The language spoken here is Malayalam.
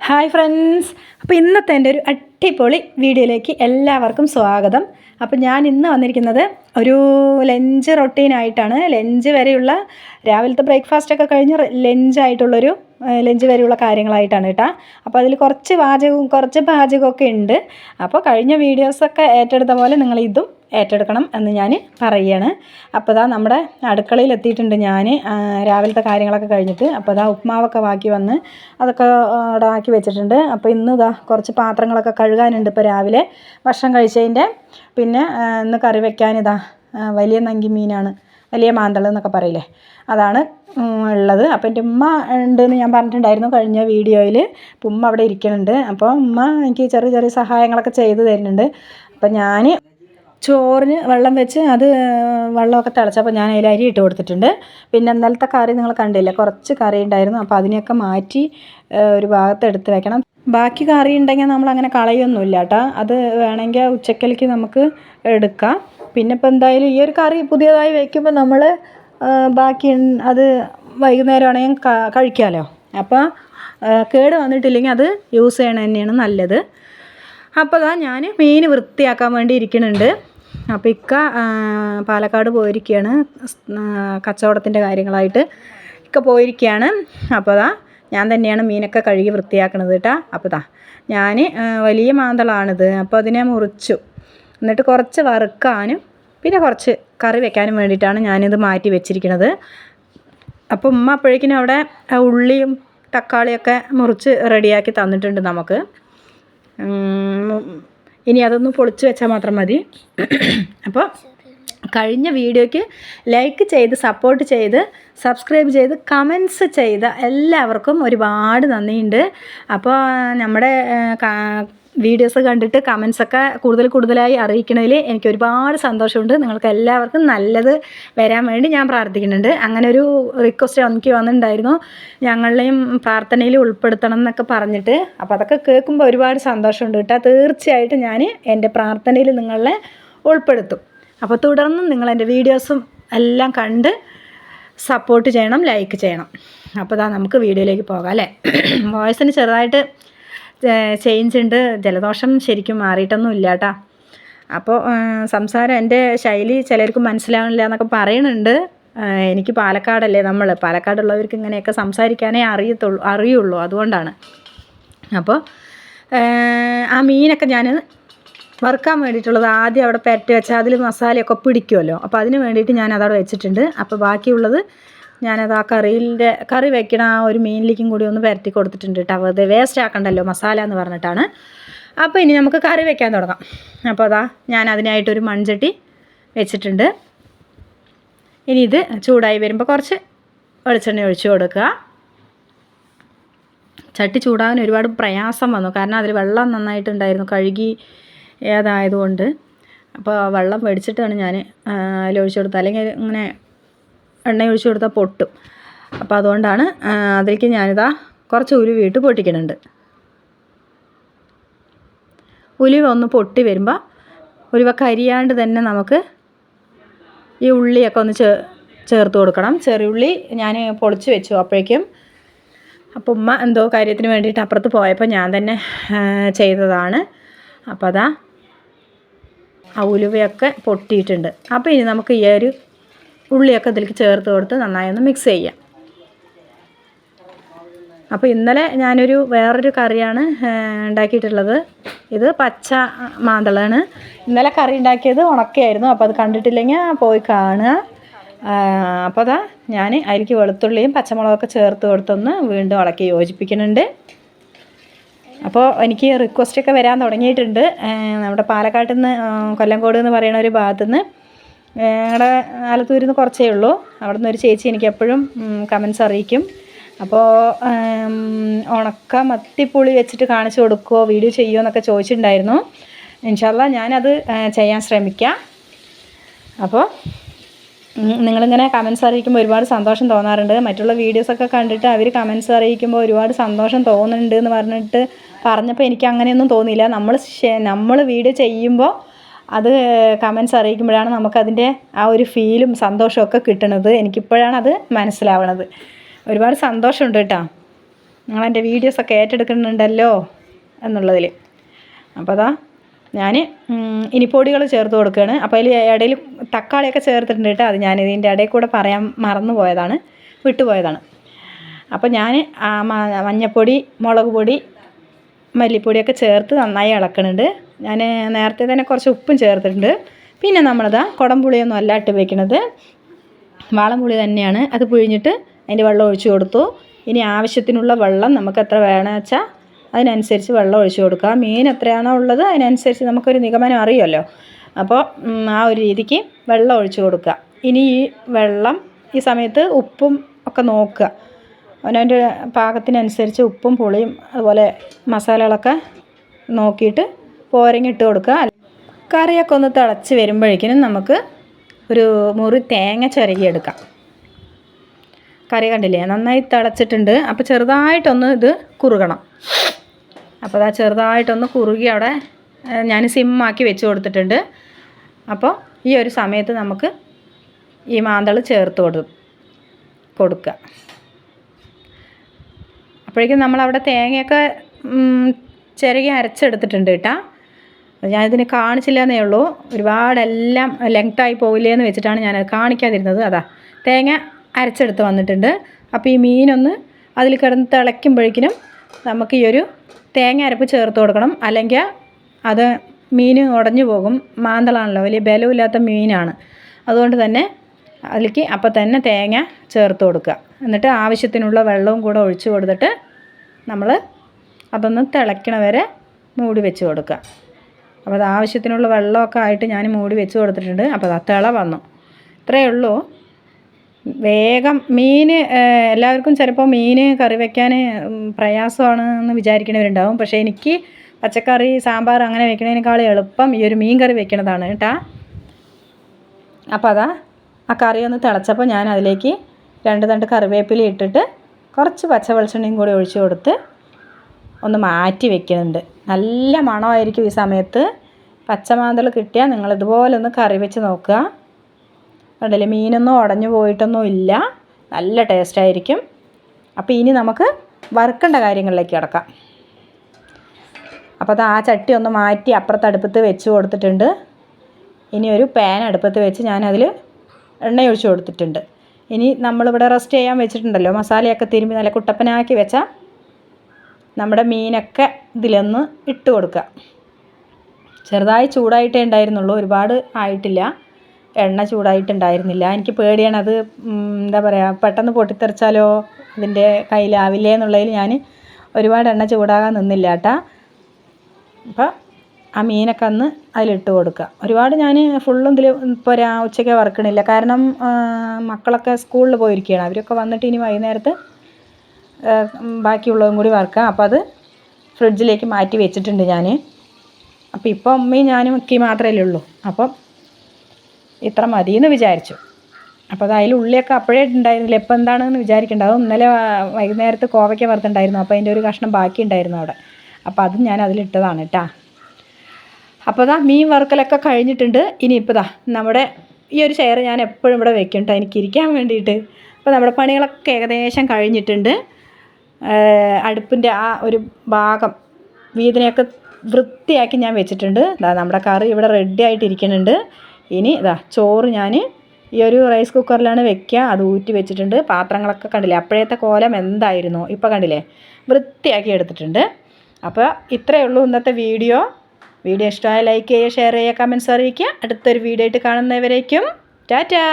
ഹായ് ഫ്രണ്ട്സ് അപ്പോൾ ഇന്നത്തെ എന്റെ ഒരു അടിപൊളി വീഡിയോയിലേക്ക് എല്ലാവർക്കും സ്വാഗതം. അപ്പോൾ ഞാൻ ഇന്ന് വന്നിരിക്കുന്നത് ഒരു ലഞ്ച് റൊട്ടീനായിട്ടാണ് ലഞ്ച് വരെയുള്ള രാവിലത്തെ ബ്രേക്ക്ഫാസ്റ്റ് ഒക്കെ കഴിഞ്ഞ് ലഞ്ചായിട്ടുള്ളൊരു ലഞ്ച് വരെയുള്ള കാര്യങ്ങളായിട്ടാണ് കേട്ടോ. അപ്പോൾ അതിൽ കുറച്ച് പാചകവും കുറച്ച് പാചകമൊക്കെ ഉണ്ട്. അപ്പോൾ കഴിഞ്ഞ വീഡിയോസൊക്കെ ഏറ്റെടുത്ത പോലെ നിങ്ങൾ ഇതും ഏറ്റെടുക്കണം എന്ന് ഞാൻ പറയുകയാണ്. അപ്പോൾ ഇതാ നമ്മുടെ അടുക്കളയിൽ എത്തിയിട്ടുണ്ട് ഞാൻ. രാവിലത്തെ കാര്യങ്ങളൊക്കെ കഴിഞ്ഞിട്ട് അപ്പോൾ ഇതാ ഉപ്മാവൊക്കെ ബാക്കി വന്ന് അതൊക്കെ അവിടെ ആക്കി വെച്ചിട്ടുണ്ട്. അപ്പോൾ ഇന്ന് ഇതാ കുറച്ച് പാത്രങ്ങളൊക്കെ കഴുകാനുണ്ട് ഇപ്പോൾ രാവിലെ. ഭക്ഷണം കഴിച്ചതിന്റെ പിന്നെ ഇന്ന് കറി വെക്കാൻ ഇതാ വലിയ നങ്കി മീനാണ്. വലിയ മാന്തൾ എന്നൊക്കെ പറയില്ലേ. അതാണ് ഉള്ളത്. അപ്പോൾ എന്റെ ഉമ്മ ഉണ്ടെന്ന് ഞാൻ പറഞ്ഞിട്ടുണ്ടായിരുന്നു കഴിഞ്ഞ വീഡിയോയിൽ. അപ്പം ഉമ്മ അവിടെ ഇരിക്കുന്നുണ്ട് അപ്പോൾ ഉമ്മ എനിക്ക് ചെറിയ ചെറിയ സഹായങ്ങളൊക്കെ ചെയ്തു തരുന്നുണ്ട്. അപ്പോൾ ഞാൻ ചോറിന് വെള്ളം വെച്ച് അത് വെള്ളമൊക്കെ തിളച്ചപ്പോൾ ഞാൻ അതിൽ അരി ഇട്ട് കൊടുത്തിട്ടുണ്ട്. പിന്നെ ഇന്നലത്തെ കറി നിങ്ങൾ കണ്ടില്ല കുറച്ച് കറി ഉണ്ടായിരുന്നു. അപ്പോൾ അതിനെയൊക്കെ മാറ്റി ഒരു ഭാഗത്ത് എടുത്ത് വെക്കണം. ബാക്കി കറി ഉണ്ടെങ്കിൽ നമ്മൾ അങ്ങനെ കളയൊന്നുമില്ല കേട്ടോ. അത് വേണമെങ്കിൽ ഉച്ചക്കലേക്ക് നമുക്ക് എടുക്കാം. പിന്നെ ഇപ്പോൾ എന്തായാലും ഈ ഒരു കറി പുതിയതായി വയ്ക്കുമ്പോൾ നമ്മൾ ബാക്കി അത് വൈകുന്നേരം ആണെങ്കിൽ ക- കഴിക്കാമല്ലോ അപ്പോൾ കേട് വന്നിട്ടില്ലെങ്കിൽ അത് യൂസ് ചെയ്യണത് തന്നെയാണ് നല്ലത്. അപ്പോൾ ഞാൻ മീൻ വൃത്തിയാക്കാൻ വേണ്ടി ഇരിക്കുന്നുണ്ട്. അപ്പോൾ ഇക്ക പാലക്കാട് പോയിരിക്കുകയാണ് കച്ചവടത്തിന്റെ കാര്യങ്ങളായിട്ട് ഇക്ക പോയിരിക്കുകയാണ് അപ്പോൾ അതാ ഞാൻ തന്നെയാണ് മീനൊക്കെ കഴുകി വൃത്തിയാക്കണത് കേട്ടോ അപ്പോൾ ഇതാ ഞാൻ വലിയ മാന്തളാണിത്. അപ്പോൾ അതിനെ മുറിച്ചു. എന്നിട്ട് കുറച്ച് വറുക്കാനും പിന്നെ കുറച്ച് കറി വെക്കാനും വേണ്ടിയിട്ടാണ് ഞാനിത് മാറ്റി വെച്ചിരിക്കുന്നത് അപ്പോൾ ഉമ്മ അപ്പോഴേക്കിനും അവിടെ ഉള്ളിയും തക്കാളിയൊക്കെ മുറിച്ച് റെഡിയാക്കി തന്നിട്ടുണ്ട് നമുക്ക്. ഇനി അതൊന്ന് പൊളിച്ച് വെച്ചാൽ മാത്രം മതി. അപ്പോൾ കഴിഞ്ഞ വീഡിയോയ്ക്ക് ലൈക്ക് ചെയ്ത് സപ്പോർട്ട് ചെയ്ത് സബ്സ്ക്രൈബ് ചെയ്ത് കമൻസ് ചെയ്ത എല്ലാവർക്കും ഒരുപാട് നന്ദിയുണ്ട്. അപ്പോൾ നമ്മുടെ വീഡിയോസ് കണ്ടിട്ട് കമൻസൊക്കെ കൂടുതൽ കൂടുതലായി അറിയിക്കുന്നതിൽ എനിക്ക് ഒരുപാട് സന്തോഷമുണ്ട്. നിങ്ങൾക്ക് എല്ലാവർക്കും നല്ലത് വരാൻ വേണ്ടി ഞാൻ പ്രാർത്ഥിക്കുന്നുണ്ട്. അങ്ങനെ ഒരു റിക്വസ്റ്റ് എനിക്ക് വന്നിട്ടുണ്ടായിരുന്നു. ഞങ്ങളെയും പ്രാർത്ഥനയിൽ ഉൾപ്പെടുത്തണം എന്നൊക്കെ പറഞ്ഞിട്ട്. അപ്പോൾ അതൊക്കെ കേൾക്കുമ്പോൾ ഒരുപാട് സന്തോഷമുണ്ട് കേട്ടോ. തീർച്ചയായിട്ടും ഞാൻ എന്റെ പ്രാർത്ഥനയിൽ നിങ്ങളെ ഉൾപ്പെടുത്തും. അപ്പോൾ തുടർന്നും നിങ്ങൾ എന്റെ വീഡിയോസും എല്ലാം കണ്ട് സപ്പോർട്ട് ചെയ്യണം ലൈക്ക് ചെയ്യണം. അപ്പോൾ ഇതാ നമുക്ക് വീഡിയോയിലേക്ക് പോകാം അല്ലേ? വോയിസിന് ചെറുതായിട്ട് ചേഞ്ച് ഉണ്ട്. ജലദോഷം ശരിക്കും മാറിയിട്ടൊന്നും ഇല്ല കേട്ടോ അപ്പോൾ സംസാരം എന്റെ ശൈലി ചിലർക്ക് മനസ്സിലാവണില്ല എന്നൊക്കെ പറയുന്നുണ്ട് എനിക്ക് പാലക്കാടല്ലേ നമ്മൾ. പാലക്കാടുള്ളവർക്ക് ഇങ്ങനെയൊക്കെ സംസാരിക്കാനേ അറിയത്തുള്ളൂ അറിയുള്ളൂ അതുകൊണ്ടാണ്. അപ്പോൾ ആ, ആ മീനൊക്കെ ഞാൻ വറുക്കാൻ വേണ്ടിയിട്ടുള്ളത് ആദ്യം അവിടെ പെരട്ടി വെച്ചാൽ അതിൽ മസാലയൊക്കെ പിടിക്കുമല്ലോ. അപ്പോൾ അതിന് വേണ്ടിയിട്ട് ഞാൻ അതവിടെ വെച്ചിട്ടുണ്ട്. അപ്പോൾ ബാക്കിയുള്ളത് ഞാനത് ആ കറിയിന്റെ കറി വെക്കണ ആ ഒരു മീനിലേക്കും കൂടി ഒന്ന് പരത്തി കൊടുത്തിട്ടുണ്ട് കേട്ടോ. അത് വേസ്റ്റ് ആക്കണ്ടല്ലോ മസാല എന്ന് പറഞ്ഞിട്ടാണ്. അപ്പോൾ ഇനി നമുക്ക് കറി വെക്കാൻ തുടങ്ങാം. അപ്പോൾ അതാ ഞാൻ അതിനായിട്ടൊരു മൺചട്ടി വെച്ചിട്ടുണ്ട്. ഇനി ഇത് ചൂടായി വരുമ്പോൾ കുറച്ച് വെളിച്ചെണ്ണ ഒഴിച്ചു കൊടുക്കുക. ചട്ടി ചൂടാകാൻ ഒരുപാട് പ്രയാസം വന്നു. കാരണം അതിൽ വെള്ളം നന്നായിട്ടുണ്ടായിരുന്നു കഴുകി ഏതായതുകൊണ്ട്. അപ്പോൾ വെള്ളം മേടിച്ചിട്ടാണ് ഞാൻ അതിൽ കൊടുത്തത്. അല്ലെങ്കിൽ ഇങ്ങനെ എണ്ണ ഒഴിച്ചു കൊടുത്താൽ പൊട്ടും. അപ്പോൾ അതുകൊണ്ടാണ് അതിലേക്ക് ഞാനിതാ കുറച്ച് ഉലുവിയിട്ട് പൊട്ടിക്കുന്നുണ്ട്. ഉലുവ ഒന്ന് പൊട്ടി വരുമ്പോൾ ഉലുവ കരിയാണ്ട് തന്നെ നമുക്ക് ഈ ഉള്ളിയൊക്കെ ഒന്ന് ചേ ചേർത്ത് കൊടുക്കണം. ചെറിയുള്ളി ഞാൻ പൊളിച്ച് വെച്ചു അപ്പോഴേക്കും. അപ്പോൾ ഉമ്മ എന്തോ കാര്യത്തിന് വേണ്ടിയിട്ട് അപ്പുറത്ത് പോയപ്പോൾ ഞാൻ തന്നെ ചെയ്തതാണ്. അപ്പോൾ അതാ ആ ഉലുവയൊക്കെ പൊട്ടിയിട്ടുണ്ട്. അപ്പോൾ ഇനി നമുക്ക് ഈ ഒരു ഉള്ളിയൊക്കെ ഇതിലേക്ക് ചേർത്ത് കൊടുത്ത് നന്നായി ഒന്ന് മിക്സ് ചെയ്യാം. അപ്പോൾ ഇന്നലെ ഞാനൊരു വേറൊരു കറിയാണ് ഉണ്ടാക്കിയിട്ടുള്ളത്. ഇത് പച്ച മാന്തളാണ്. ഇന്നലെ കറി ഉണ്ടാക്കിയത് ഉണക്കയായിരുന്നു അപ്പോൾ അത് കണ്ടിട്ടില്ലെങ്കിൽ പോയി കാണുക. അപ്പോൾ അതാ ഞാൻ അരിക്ക് വെളുത്തുള്ളിയും പച്ചമുളകൊക്കെ ചേർത്ത് കൊടുത്തൊന്ന് വീണ്ടും ഇളക്കി യോജിപ്പിക്കുന്നുണ്ട്. അപ്പോൾ എനിക്ക് റിക്വസ്റ്റൊക്കെ വരാൻ തുടങ്ങിയിട്ടുണ്ട്. നമ്മുടെ പാലക്കാട്ടിൽ നിന്ന് കൊല്ലംകോട് എന്ന് പറയുന്ന ഒരു ഭാഗത്തു നിന്ന് ഞങ്ങളുടെ ആലത്തൂരിൽ നിന്ന് കുറച്ചേ ഉള്ളൂ. അവിടെ നിന്ന് ഒരു ചേച്ചി എനിക്ക് എപ്പോഴും കമൻസ് അറിയിക്കും. അപ്പോൾ ഉണക്ക മത്തിപ്പുളി വെച്ചിട്ട് കാണിച്ചു കൊടുക്കുമോ വീഡിയോ ചെയ്യുമോ എന്നൊക്കെ ചോദിച്ചിട്ടുണ്ടായിരുന്നു. ഇൻഷാല്ല ഞാനത് ചെയ്യാൻ ശ്രമിക്കാം. അപ്പോൾ നിങ്ങളിങ്ങനെ കമൻസ് അറിയിക്കുമ്പോൾ ഒരുപാട് സന്തോഷം തോന്നാറുണ്ട്. മറ്റുള്ള വീഡിയോസൊക്കെ കണ്ടിട്ട് അവർ കമൻസ് അറിയിക്കുമ്പോൾ ഒരുപാട് സന്തോഷം തോന്നുന്നുണ്ട് എന്ന് പറഞ്ഞിട്ട് പറഞ്ഞപ്പോൾ എനിക്ക് അങ്ങനെയൊന്നും തോന്നിയില്ല നമ്മൾ നമ്മൾ വീഡിയോ ചെയ്യുമ്പോൾ അത് കമൻസ് അറിയിക്കുമ്പോഴാണ് നമുക്കതിന്റെ ആ ഒരു ഫീലും സന്തോഷമൊക്കെ കിട്ടണത്. എനിക്കിപ്പോഴാണ് അത് മനസ്സിലാവണത്. ഒരുപാട് സന്തോഷമുണ്ട് കേട്ടോ. നിങ്ങളെന്റെ വീഡിയോസൊക്കെ ഏറ്റെടുക്കുന്നുണ്ടല്ലോ എന്നുള്ളതിൽ അപ്പോൾ അതാ ഞാൻ ഇനി പൊടികൾ ചേർത്ത് കൊടുക്കുകയാണ്. അപ്പോൾ അതിൽ ഇടയിൽ തക്കാളിയൊക്കെ ചേർത്തിട്ടുണ്ട് കേട്ടോ. അത് ഞാൻ ഇതിന്റെ ഇടയിൽ കൂടെ പറയാൻ മറന്നു പോയതാണ് വിട്ടുപോയതാണ്. അപ്പോൾ ഞാൻ മഞ്ഞപ്പൊടി മുളക് പൊടി മല്ലിപ്പൊടിയൊക്കെ ചേർത്ത് നന്നായി ഇളക്കണുണ്ട്. ഞാൻ നേരത്തെ തന്നെ കുറച്ച് ഉപ്പും ചേർത്തിട്ടുണ്ട്. പിന്നെ നമ്മളിതാ കുടംപുളിയൊന്നും അല്ല ഇട്ട് വെക്കണത്. വാളംപുളി തന്നെയാണ്. അത് പിഴിഞ്ഞിട്ട് അതിന്റെ വെള്ളം ഒഴിച്ചു കൊടുത്തു. ഇനി ആവശ്യത്തിനുള്ള വെള്ളം നമുക്ക് എത്ര വേണമെന്ന് വെച്ചാൽ അതിനനുസരിച്ച് വെള്ളം ഒഴിച്ചു കൊടുക്കുക മീൻ എത്രയാണോ ഉള്ളത് അതിനനുസരിച്ച് നമുക്കൊരു നിഗമനം അറിയുമല്ലോ. അപ്പോൾ ആ ഒരു രീതിക്ക് വെള്ളം ഒഴിച്ചു കൊടുക്കുക. ഇനി ഈ വെള്ളം ഈ സമയത്ത് ഉപ്പും ഒക്കെ നോക്കുക. അവനവന്റെ പാകത്തിനനുസരിച്ച് ഉപ്പും പുളിയും അതുപോലെ മസാലകളൊക്കെ നോക്കിയിട്ട് പോരങ്ങിട്ട് കൊടുക്കുക. കറിയൊക്കെ ഒന്ന് തിളച്ച് വരുമ്പോഴേക്കിനും നമുക്ക് ഒരു മുറി തേങ്ങ ചിരകിയെടുക്കാം കറി കണ്ടില്ലേ? നന്നായി തിളച്ചിട്ടുണ്ട്. അപ്പോൾ ചെറുതായിട്ടൊന്ന് ഇത് കുറുകണം. അപ്പോൾ അതാ ചെറുതായിട്ടൊന്ന് കുറുകി അവിടെ ഞാൻ സിമ്മാക്കി വെച്ച് കൊടുത്തിട്ടുണ്ട്. അപ്പോൾ ഈ ഒരു സമയത്ത് നമുക്ക് ഈ മാന്തൾ ചേർത്ത് കൊടു കൊടുക്കുക. അപ്പോഴേക്കും നമ്മളവിടെ തേങ്ങയൊക്കെ ചിരകി അരച്ചെടുത്തിട്ടുണ്ട് കേട്ടോ. ഞാനിതിന് കാണിച്ചില്ല എന്നേ ഉള്ളൂ. ഒരുപാടെല്ലാം ലെങ്തായി പോവില്ലേ എന്ന് വെച്ചിട്ടാണ് ഞാനത് കാണിക്കാതിരുന്നത്. അതാ തേങ്ങ അരച്ചെടുത്ത് വന്നിട്ടുണ്ട്. അപ്പോൾ ഈ മീനൊന്ന് അതിൽ കിടന്ന് തിളയ്ക്കുമ്പോഴേക്കിനും നമുക്ക് ഈ ഒരു തേങ്ങ അരപ്പ് ചേർത്ത് കൊടുക്കണം. അല്ലെങ്കിൽ അത് മീൻ ഉടഞ്ഞു പോകും. മാന്തളാണല്ലോ വലിയ ബലമില്ലാത്ത മീനാണ്. അതുകൊണ്ട് തന്നെ അതിലേക്ക് അപ്പം തന്നെ തേങ്ങ ചേർത്ത് കൊടുക്കുക. എന്നിട്ട് ആവശ്യത്തിനുള്ള വെള്ളവും കൂടെ ഒഴിച്ച് കൊടുത്തിട്ട് നമ്മൾ അതൊന്ന് തിളയ്ക്കണ വരെ മൂടി വെച്ച് കൊടുക്കുക. അപ്പോൾ അത് ആവശ്യത്തിനുള്ള വെള്ളമൊക്കെ ആയിട്ട് ഞാൻ മൂടി വെച്ച് കൊടുത്തിട്ടുണ്ട്. അപ്പോൾ അത് തിള വന്നു. ഇത്രയേ ഉള്ളൂ. വേഗം മീൻ എല്ലാവർക്കും ചിലപ്പോൾ മീൻ കറി വയ്ക്കാൻ പ്രയാസമാണ് എന്ന് വിചാരിക്കുന്നവരുണ്ടാവും. പക്ഷേ എനിക്ക് പച്ചക്കറി സാമ്പാർ അങ്ങനെ വെക്കുന്നതിനേക്കാൾ എളുപ്പം ഈ ഒരു മീൻ കറി വെക്കണതാണ് കേട്ടാ. അപ്പോൾ അതാ ആ കറി ഒന്ന് തിളച്ചപ്പോൾ ഞാൻ അതിലേക്ക് രണ്ട് തണ്ട് കറിവേപ്പില ഇട്ടിട്ട് കുറച്ച് പച്ച വെളിച്ചെണ്ണയും കൂടി ഒഴിച്ചു കൊടുത്ത് ഒന്ന് മാറ്റി വെക്കുന്നുണ്ട്. നല്ല മണമായിരിക്കും ഈ സമയത്ത്. പച്ചമാന്തൽ കിട്ടിയാൽ നിങ്ങൾ ഇതുപോലെ ഒന്ന് കറി വെച്ച് നോക്കുക. കണ്ടില്ലേ മീനൊന്നും ഉടഞ്ഞു പോയിട്ടൊന്നും ഇല്ല. നല്ല ടേസ്റ്റ് ആയിരിക്കും. അപ്പോൾ ഇനി നമുക്ക് വറുക്കേണ്ട കാര്യങ്ങളിലേക്ക് കിടക്കാം. അപ്പോൾ അത് ആ ചട്ടി ഒന്ന് മാറ്റി അപ്പുറത്ത് അടുപ്പത്ത് വെച്ച് കൊടുത്തിട്ടുണ്ട്. ഇനി ഒരു പാൻ അടുപ്പത്ത് വെച്ച് ഞാനതിൽ എണ്ണ ഒഴിച്ച് കൊടുത്തിട്ടുണ്ട്. ഇനി നമ്മളിവിടെ റെസ്റ്റ് ചെയ്യാൻ വെച്ചിട്ടുണ്ടല്ലോ. മസാലയൊക്കെ തിരുമ്പി നല്ല കുട്ടപ്പനാക്കി വെച്ചാൽ നമ്മുടെ മീനൊക്കെ ഇതിലൊന്ന് ഇട്ട് കൊടുക്കുക ചെറുതായി ചൂടായിട്ടേ ഉണ്ടായിരുന്നുള്ളൂ. ഒരുപാട് ആയിട്ടില്ല. എണ്ണ ചൂടായിട്ടുണ്ടായിരുന്നില്ല എനിക്ക് പേടിയാണ്. അത് എന്താ പറയുക പെട്ടെന്ന് പൊട്ടിത്തെറിച്ചാലോ അതിന്റെ കയ്യിലാവില്ലേ എന്നുള്ളതിൽ ഞാൻ ഒരുപാട് എണ്ണ ചൂടാകാൻ നിന്നില്ല കേട്ടാ. അപ്പോൾ ആ മീനൊക്കെ ഒന്ന് അതിലിട്ട് കൊടുക്കുക. ഒരുപാട് ഞാൻ ഫുള്ളും ഇതിൽ ഇപ്പോൾ രാ ഉച്ചയ്ക്ക് വറുക്കണില്ല. കാരണം മക്കളൊക്കെ സ്കൂളിൽ പോയിരിക്കുകയാണ്. അവരൊക്കെ വന്നിട്ട് ഇനി വൈകുന്നേരത്ത് ബാക്കിയുള്ളതും കൂടി വറുക്കാം അപ്പോൾ അത് ഫ്രിഡ്ജിലേക്ക് മാറ്റി വെച്ചിട്ടുണ്ട് ഞാൻ അപ്പോൾ ഇപ്പോൾ അമ്മയും ഞാനും ഒക്കെ മാത്രമല്ലേ ഉള്ളൂ. അപ്പം ഇത്ര മതിയെന്ന് വിചാരിച്ചു. അപ്പോൾ അത് അതിൽ ഉള്ളിയൊക്കെ അപ്പോഴേ ഉണ്ടായിരുന്നില്ല. ഇപ്പോൾ എന്താണെന്ന് വിചാരിക്കേണ്ട. അത് ഇന്നലെ വൈകുന്നേരത്ത് കോവയ്ക്ക വറുത്തുണ്ടായിരുന്നു അപ്പോൾ അതിന്റെ ഒരു കഷ്ണം ബാക്കി ഉണ്ടായിരുന്നു അവിടെ. അപ്പോൾ അതും ഞാൻ അതിലിട്ടതാണ് കേട്ടാ അപ്പോൾ ഇതാ മീൻ വറുക്കലൊക്കെ കഴിഞ്ഞിട്ടുണ്ട്. ഇനിയിപ്പോൾ ഇതാ നമ്മുടെ ഈ ഒരു ചെയർ ഞാൻ എപ്പോഴും ഇവിടെ വെക്കും എനിക്ക് ഇരിക്കാൻ വേണ്ടിയിട്ട്. അപ്പോൾ നമ്മുടെ പണികളൊക്കെ ഏകദേശം കഴിഞ്ഞിട്ടുണ്ട്. അടുപ്പിന്റെ ആ ഒരു ഭാഗം വീതിനെയൊക്കെ വൃത്തിയാക്കി ഞാൻ വെച്ചിട്ടുണ്ട്. ഇതാ നമ്മുടെ കറി ഇവിടെ റെഡി ആയിട്ട് ഇരിക്കുന്നുണ്ട്. ഇനി ഇതാ ചോറ് ഞാൻ ഈ ഒരു റൈസ് കുക്കറിലാണ് വെക്കുക. അത് ഊറ്റി വെച്ചിട്ടുണ്ട്. പാത്രങ്ങളൊക്കെ കണ്ടില്ലേ? അപ്പോഴത്തെ കോലം എന്തായിരുന്നു? ഇപ്പോൾ കണ്ടില്ലേ? വൃത്തിയാക്കി എടുത്തിട്ടുണ്ട്. അപ്പോൾ ഇത്രയേ ഉള്ളൂ ഇന്നത്തെ വീഡിയോ. വീഡിയോ ഇഷ്ടമായ ലൈക്ക് ചെയ്യുക ഷെയർ ചെയ്യുക കമൻസ് അറിയിക്കുക. അടുത്തൊരു വീഡിയോ ആയിട്ട് കാണുന്നവരേക്കും ടാറ്റാ!